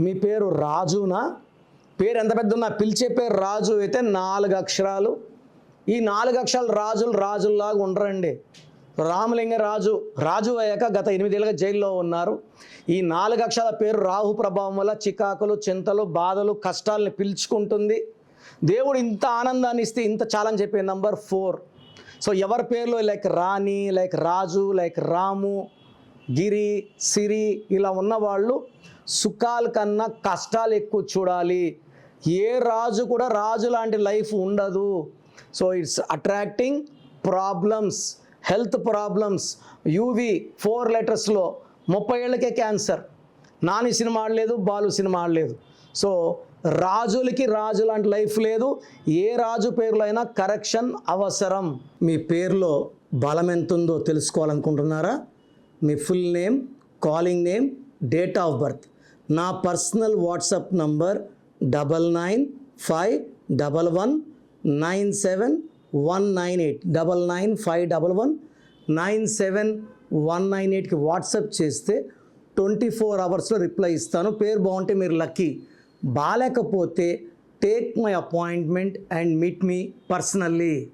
మీ పేరు రాజునా? పేరు ఎంత పెద్ద ఉన్నా పిలిచే పేరు రాజు అయితే నాలుగు అక్షరాలు. ఈ నాలుగు అక్షరాలు రాజులు రాజుల్లాగా ఉండరండి. రామలింగ రాజు రాజు అయ్యాక గత ఎనిమిదేళ్ళుగా జైల్లో ఉన్నారు. ఈ నాలుగు అక్షరాల పేరు రాహు ప్రభావం వల్ల చికాకులు చింతలు బాధలు కష్టాలని పిలుచుకుంటుంది. దేవుడు ఇంత ఆనందాన్ని ఇస్తే ఇంత చాలని చెప్పే నంబర్ ఫోర్. సో ఎవరి పేర్లో? Like Rani like Raju like Ramu Giri Siri ఇలా ఉన్నవాళ్ళు సుఖాల కన్నా కష్టాలు ఎక్కువ చూడాలి. ఏ రాజు కూడా రాజు లాంటి లైఫ్ ఉండదు. So it's attracting problems health problems. Yuvi four లెటర్స్లో ముప్పై ఏళ్ళకే క్యాన్సర్. నాని సినిమా ఆడలేదు బాలు సినిమా ఆడలేదు. సో రాజులకి రాజు లాంటి లైఫ్ లేదు. ఏ రాజు పేరులో అయినా కరెక్షన్ అవసరం. మీ పేరులో బలం ఎంత ఉందో తెలుసుకోవాలనుకుంటున్నారా? మీ full name calling name date of birth నా personal WhatsApp number double nine five double one nine seven one nine eight double nine five double one nine seven one nine ఎయిట్కి వాట్సాప్ చేస్తే twenty four అవర్స్లో reply ఇస్తాను. పేరు బాగుంటే మీరు lucky బాగాలేకపోతే take my appointment and meet me personally